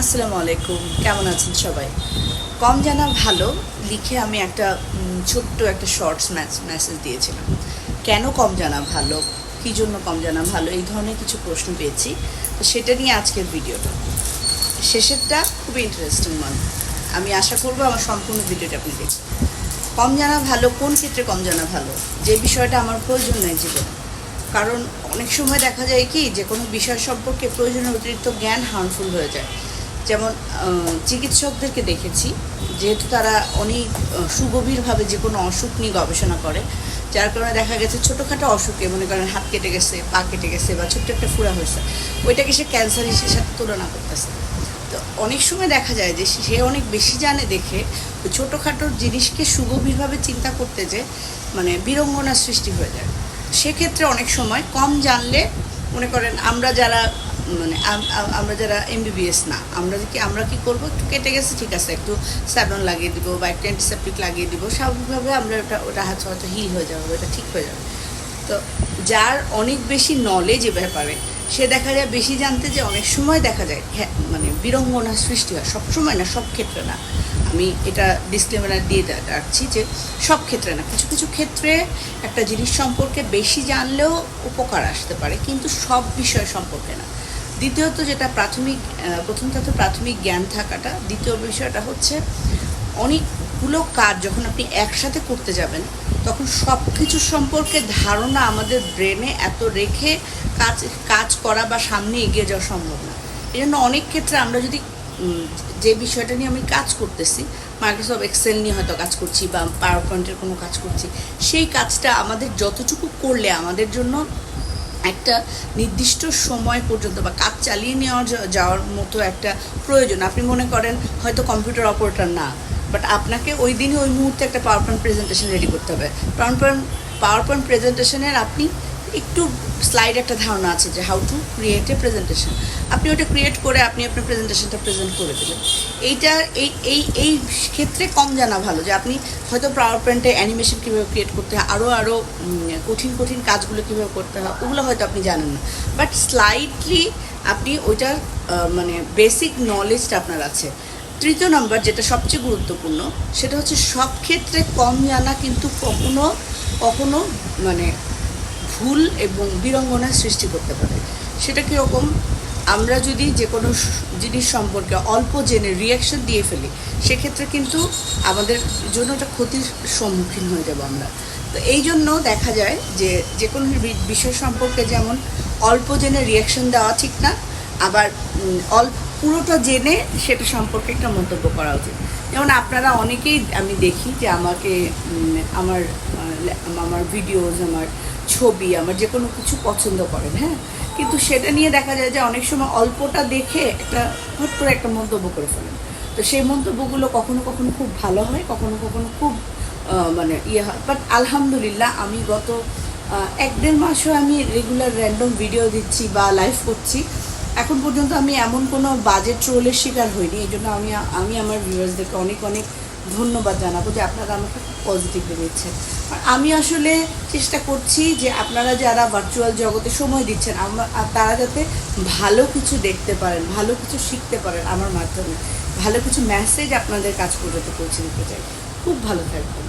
আসসালামু আলাইকুম, কেমন আছেন সবাই? কম জানা ভালো, লিখে আমি একটা ছোট্ট একটা শর্টস মেসেজ দিয়েছিলাম। কেন কম জানা ভালো? কী জন্য কম জানা ভালো? এই ধরনের কিছু প্রশ্ন পেয়েছি। তো সেটা নিয়ে আজকের ভিডিওটা। শেষেরটা খুবই ইন্টারেস্টিং মনে। আমি আশা করব আমার সম্পূর্ণ ভিডিওটা আপনি দেখবেন। কম জানা ভালো, কোন ক্ষেত্রে কম জানা ভালো? যে বিষয়টা আমার প্রয়োজন নেই জীবনে। কারণ অনেক সময় দেখা যায় কি যে কোনো বিষয় সম্পর্কে প্রয়োজনের অতিরিক্ত জ্ঞান হার্মফুল হয়ে যায়। যেমন চিকিৎসকদেরকে দেখেছি, যেহেতু তারা অনেক সুগভীরভাবে যে কোনো অসুখ নিয়ে গবেষণা করে, যার কারণে দেখা গেছে ছোটোখাটো অসুখে, মনে করেন হাত কেটে গেছে, পা কেটে গেছে বা ছোট্ট একটা ফুড়া হয়েছে, ওইটাকে সে ক্যান্সার হিসেবে সাথে তুলনা করতেছে। তো অনেক সময় দেখা যায় যে সে অনেক বেশি জানে দেখে ছোটোখাটো জিনিসকে সুগভীরভাবে চিন্তা করতে যে মানে বিড়ম্বনার সৃষ্টি হয়ে যায়। সেক্ষেত্রে অনেক সময় কম জানলে, মনে করেন আমরা যারা মানে আম- আম- আমরা যারা এমবিবিএস না, আমরা কি আমরা কি করব? একটু কেটে গেছে, ঠিক আছে। একটু স্যাবন লাগিয়ে দিব বা একটা অ্যান্টিসেপ্টিক লাগিয়ে দিব। স্বাভাবিকভাবে আমরা ওটা ওটা হাত হয়তো হিল হয়ে যাবে, ওটা ঠিক হয়ে যাবে। তো যার অনেক বেশি নলেজ এ ব্যাপারে, সে দেখা যায় বেশি জানতে যে অনেক সময় দেখা যায় হ্যাঁ মানে বিড়ম্বনার সৃষ্টি হয়। সব সময় না, সব ক্ষেত্রে না। আমি এটা ডিসক্লেমার দিয়ে রাখছি যে সব ক্ষেত্রে না। কিছু কিছু ক্ষেত্রে একটা জিনিস সম্পর্কে বেশি জানলেও উপকার আসতে পারে, কিন্তু সব বিষয় সম্পর্কে না। দ্বিতীয়ত যেটা প্রাথমিক প্রথমত প্রাথমিক জ্ঞান থাকাটা। দ্বিতীয় বিষয়টা হচ্ছে অনেকগুলো কাজ যখন আপনি একসাথে করতে যাবেন, তখন সব কিছু সম্পর্কে ধারণা আমাদের ব্রেনে এত রেখে কাজ কাজ করা বা সামনে এগিয়ে যাওয়া সম্ভব না। এই জন্য অনেক ক্ষেত্রে আমরা যদি যে বিষয়টা নিয়ে আমি কাজ করতেছি মাইক্রোসফট এক্সেল নিয়ে হয়তো কাজ করছি বা পাওয়ার পয়েন্টের কোনো কাজ করছি, সেই কাজটা আমাদের যতটুকু করলে আমাদের জন্য একটা নির্দিষ্ট সময় পর্যন্ত বা কাজ চালিয়ে নেওয়ার যাওয়ার মতো একটা প্রয়োজন। আপনি মনে করেন হয়তো কম্পিউটার অপারেটর না বাট আপনাকে ওই দিনই ওই মুহূর্তে একটা পাওয়ার পয়েন্ট প্রেজেন্টেশন রেডি করতে হবে। পাওয়ার পয়েন্ট পাওয়ার পয়েন্ট প্রেজেন্টেশনের আপনি একটু স্লাইড একটা ধারণা আছে যে how to create a presentation আপনি ওটা ক্রিয়েট করে আপনি আপনার প্রেজেন্টেশনটা প্রেজেন্ট করে দেবেন এইটা এই এই এই ক্ষেত্রে কম জানা ভালো যে আপনি হয়তো পাওয়ার পয়েন্টে অ্যানিমেশন কীভাবে ক্রিয়েট করতে হয় আরও আরও কঠিন কঠিন কাজগুলো কীভাবে করতে হয়, ওগুলো হয়তো আপনি জানেন না। বাট স্লাইডলি আপনি ওইটার মানে বেসিক নলেজটা আপনার আছে। তৃতীয় নম্বর যেটা সবচেয়ে গুরুত্বপূর্ণ, সেটা হচ্ছে সব ক্ষেত্রে কম জানা কিন্তু কখনো কখনো মানে ভুল এবং বিড়ম্বনার সৃষ্টি করতে পারে। সেটা কীরকম আমরা যদি যে কোনো জিনিস সম্পর্কে অল্প জেনে রিয়াকশন দিয়ে ফেলি, সেক্ষেত্রে কিন্তু আমাদের জন্য একটা ক্ষতির সম্মুখীন হয়ে যাব আমরা। তো এই জন্য দেখা যায় যে যে কোনো বিষয় সম্পর্কে যেমন অল্প জেনে রিয়াকশন দেওয়া ঠিক না, আবার অল্প, পুরোটা জেনে সেটা সম্পর্কে একটা মন্তব্য করা উচিত। যেমন আপনারা অনেকেই আমি দেখি যে আমাকে আমার আমার ভিডিওজ আমার ছবি, আমার যে কোনো কিছু পছন্দ করেন হ্যাঁ? কিন্তু সেটা নিয়ে দেখা যায় যে অনেক সময় অল্পটা দেখে একটা হট করে একটা মন্তব্য করে ফেলেন। তো সেই মন্তব্যগুলো কখনো কখনো খুব ভালো হয়, কখনো কখনো খুব মানে ইয়ে হয়। বাট আলহামদুলিল্লাহ আমি গত এক দেড় মাসও আমি রেগুলার র্যান্ডম ভিডিও দিচ্ছি বা লাইভ করছি। এখন পর্যন্ত আমি এমন কোনো বাজেট ট্রোলের শিকার হইনি, এই জন্য আমি আমি আমার ভিউয়ার্সদেরকে অনেক অনেক ধন্যবাদ জানাব যে আপনারা আমাকে খুব পজিটিভলি নিচ্ছেন আর আমি আসলে চেষ্টা করছি যে আপনারা যারা ভার্চুয়াল জগতে সময় দিচ্ছেন আমার তারা যাতে ভালো কিছু দেখতে পারেন, ভালো কিছু শিখতে পারেন আমার মাধ্যমে। ভালো কিছু মেসেজ আপনাদের কাজ পর্যন্ত পৌঁছে দিতে চাই। খুব ভালো থাকবেন।